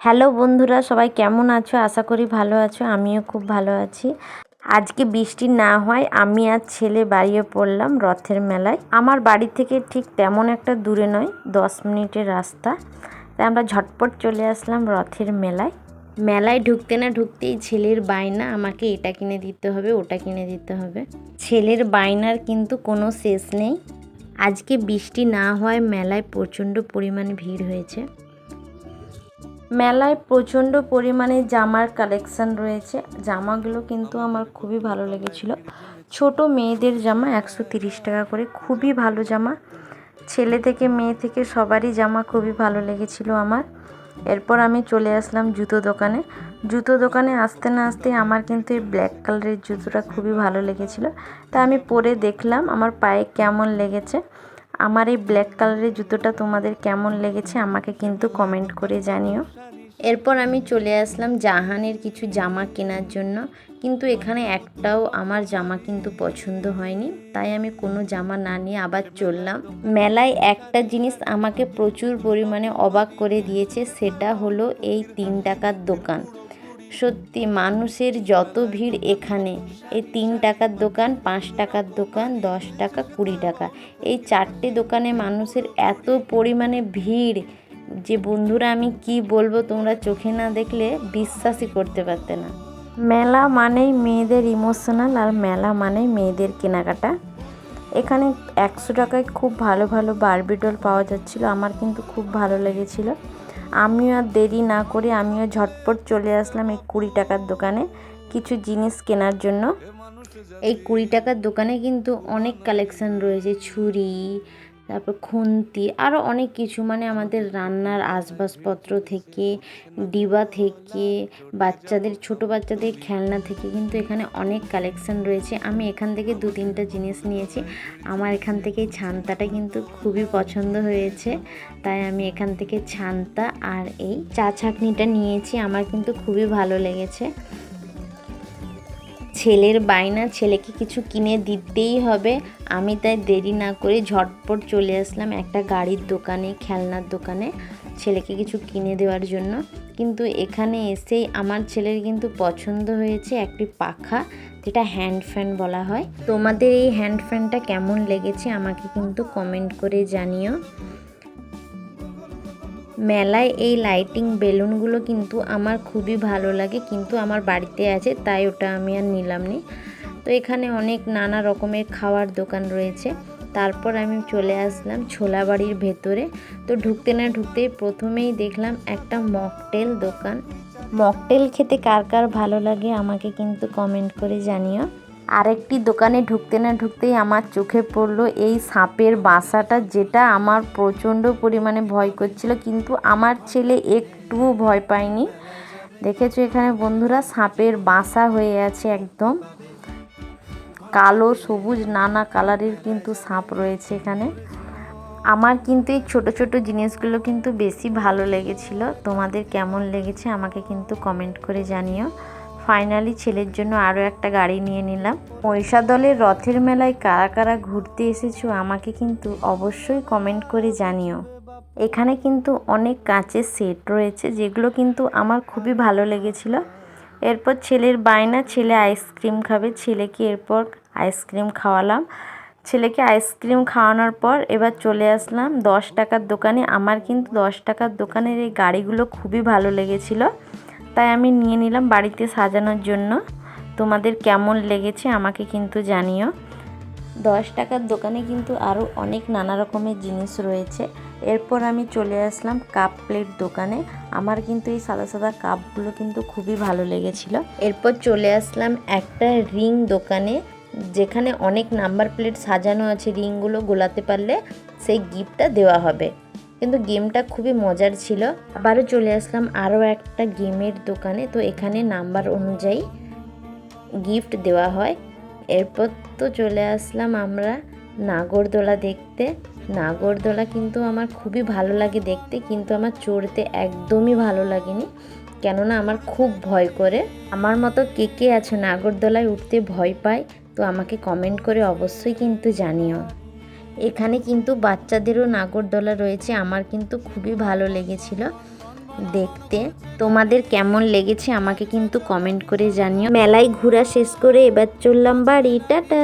Hello বন্ধুরা, সবাই কেমন আছো? আশা করি ভালো আছো, আমিও খুব ভালো আছি। আজকে বৃষ্টি না হয়, আমি আর ছেলে বাড়িয়ে পড়লাম রথের মেলায়। আমার বাড়ি থেকে ঠিক তেমন একটা দূরে নয়, দশ মিনিটের রাস্তা। তাই আমরা ঝটপট চলে আসলাম রথের মেলায়। মেলায় ঢুকতে না ঢুকতেই ছেলের বায়না, আমাকে এটা কিনে দিতে হবে, ওটা কিনে দিতে হবে। ছেলের বায়নার কিন্তু কোনো শেষ নেই। আজকে বৃষ্টি না হওয়ায় মেলায় প্রচণ্ড পরিমাণে ভিড় হয়েছে। মেলায় প্রচণ্ড পরিমাণে জামার কালেকশন রয়েছে। জামাগুলো কিন্তু আমার খুবই ভালো লেগেছিল। ছোট মেয়েদের জামা একশো তিরিশ টাকা করে, খুবই ভালো জামা। ছেলে থেকে মেয়ে থেকে সবারই জামা খুবই ভালো লেগেছিল আমার। এরপর আমি চলে আসলাম জুতো দোকানে। জুতো দোকানে আসতে না আসতে আমার কিন্তু এই ব্ল্যাক কালারের জুতোটা খুবই ভালো লেগেছিল। তা আমি পরে দেখলাম, আমার পায়ে কেমন লেগেছে। আমার এই ব্ল্যাক কালারের জুতোটা তোমাদের কেমন লেগেছে আমাকে কিন্তু কমেন্ট করে জানিও। এরপর আমি চলে আসলাম জাহানের কিছু জামা কেনার জন্য। কিন্তু এখানে একটাও আমার জামা কিন্তু পছন্দ হয়নি, তাই আমি কোনো জামা না নিয়ে আবার চললাম। মেলায় একটা জিনিস আমাকে প্রচুর পরিমাণে অবাক করে দিয়েছে, সেটা হলো এই তিন টাকার দোকান। সত্যি মানুষের যত ভিড় এখানে, এই তিন টাকার দোকান, পাঁচ টাকার দোকান, দশ টাকা, কুড়ি টাকা। এই চারটে দোকানে মানুষের এত পরিমাণে ভিড় যে বন্ধুরা আমি কি বলব তোমরা চোখে না দেখলে বিশ্বাসই করতে পারতে না। মেলা মানেই মেয়েদের ইমোশনাল আর মেলা মানেই মেয়েদের কেনাকাটা। এখানে একশো টাকায় খুব ভালো ভালো বারবিডল পাওয়া যাচ্ছিল, আমার কিন্তু খুব ভালো লেগেছিল। আমিও আর দেরি না করে আমিও ঝটপট চলে আসলাম এই কুড়ি টাকার দোকানে কিছু জিনিস কেনার জন্য। এই কুড়ি টাকার দোকানে কিন্তু অনেক কালেকশন রয়েছে, ছুরি তারপর খুন্তি আরও অনেক কিছু। মানে আমাদের রান্নার আসবাবপত্র থেকে, ডিবা থেকে, বাচ্চাদের, ছোট বাচ্চাদের খেলনা থেকে কিন্তু এখানে অনেক কালেকশন রয়েছে। আমি এখান থেকে দু তিনটা জিনিস নিয়েছি। আমার এখান থেকে ছান্তাটা কিন্তু খুবই পছন্দ হয়েছে। তাই আমি এখান থেকে ছান্তা আর এই চা ছাকনিটা নিয়েছি। আমার কিন্তু খুবই ভালো লেগেছে। ছেলের বায়না ছেলেকে কিছু কিনে দিতেই হবে। আমি তাই দেরি না করে ঝটপট চলে আসলাম একটা গাড়ির দোকানে, খেলনার দোকানে ছেলেকে কিছু কিনে দেওয়ার জন্য। কিন্তু এখানে এসেই আমার ছেলের কিন্তু পছন্দ হয়েছে একটি পাখা, যেটা হ্যান্ড ফ্যান বলা হয়। তোমাদের এই হ্যান্ড ফ্যানটা কেমন লেগেছে আমাকে কিন্তু কমেন্ট করে জানিও। মেলায় এই লাইটিং বেলুনগুলো কিন্তু আমার খুবই ভালো লাগে, কিন্তু আমার বাড়িতে আছে, তাই ওটা আমি আর নিলাম নি। তো এখানে অনেক নানা রকমের খাওয়ার দোকান রয়েছে। তারপর আমি চলে আসলাম ছোলা বাড়ির ভেতরে। তো ঢুকতে না ঢুকতেই প্রথমেই দেখলাম একটা মকটেল দোকান। মকটেল খেতে কার কার ভালো লাগে আমাকে কিন্তু কমেন্ট করে জানিও। আরেকটি দোকানে ঢুকতে না ঢুকতেই আমার চোখে পড়ল এই সাপের বাসাটা, যেটা আমার প্রচণ্ড পরিমাণে ভয় করছিল। কিন্তু আমার ছেলে একটুও ভয় পায়নি। দেখেছ এখানে বন্ধুরা, সাপের বাসা হয়ে আছে একদম। কালো, সবুজ, নানা কালারের কিন্তু সাপ রয়েছে এখানে। আমার কিন্তু এই ছোটো ছোটো জিনিসগুলো কিন্তু বেশি ভালো লেগেছিল। তোমাদের কেমন লেগেছে আমাকে কিন্তু কমেন্ট করে জানিও। ফাইনালি ছেলের জন্য আরও একটা গাড়ি নিয়ে নিলাম। দলের রথের মেলায় কারা কারা ঘুরতে এসেছ আমাকে কিন্তু অবশ্যই কমেন্ট করে জানিও। এখানে কিন্তু অনেক কাঁচের সেট রয়েছে, যেগুলো কিন্তু আমার খুবই ভালো লেগেছিল। এরপর ছেলের বায়না, ছেলে আইসক্রিম খাবে, ছেলেকে এরপর আইসক্রিম খাওয়ালাম। ছেলেকে আইসক্রিম খাওয়ানোর পর এবার চলে আসলাম দশ টাকার দোকানে। আমার কিন্তু দশ টাকার দোকানের এই গাড়িগুলো খুবই ভালো লেগেছিলো। তাই আমি নিয়ে নিলাম বাড়িতে সাজানোর জন্য। তোমাদের কেমন লেগেছে আমাকে কিন্তু জানিও। দশ টাকার দোকানে কিন্তু আরও অনেক নানা রকমের জিনিস রয়েছে। এরপর আমি চলে আসলাম কাপ প্লেট দোকানে। আমার কিন্তু এই সাদা সাদা কাপগুলো কিন্তু খুবই ভালো লেগেছিল। এরপর চলে আসলাম একটা রিং দোকানে, যেখানে অনেক নাম্বার প্লেট সাজানো আছে। রিংগুলো গোলাতে পারলে সেই গিফটটা দেওয়া হবে। কিন্তু গেমটা খুবই মজার ছিল। আবারও চলে আসলাম আরও একটা গেমের দোকানে। তো এখানে নাম্বার অনুযায়ী গিফট দেওয়া হয়। এরপর তো চলে আসলাম আমরা নাগরদোলা দেখতে। নাগরদোলা কিন্তু আমার খুবই ভালো লাগে দেখতে, কিন্তু আমার চড়তে একদমই ভালো লাগেনি। কেননা আমার খুব ভয় করে। আমার মতো কে কে আছে নাগরদোলায় উঠতে ভয় পায়, তো আমাকে কমেন্ট করে অবশ্যই কিন্তু জানিও। এখানে কিন্তু বাচ্চাদেরও নাগরদোলা রয়েছে। আমার কিন্তু খুবই ভালো লেগেছিল দেখতে। তোমাদের কেমন লেগেছে আমাকে কিন্তু কমেন্ট করে জানিও। মেলায় ঘোরা শেষ করে এবার চললাম বাড়ি। টাটা!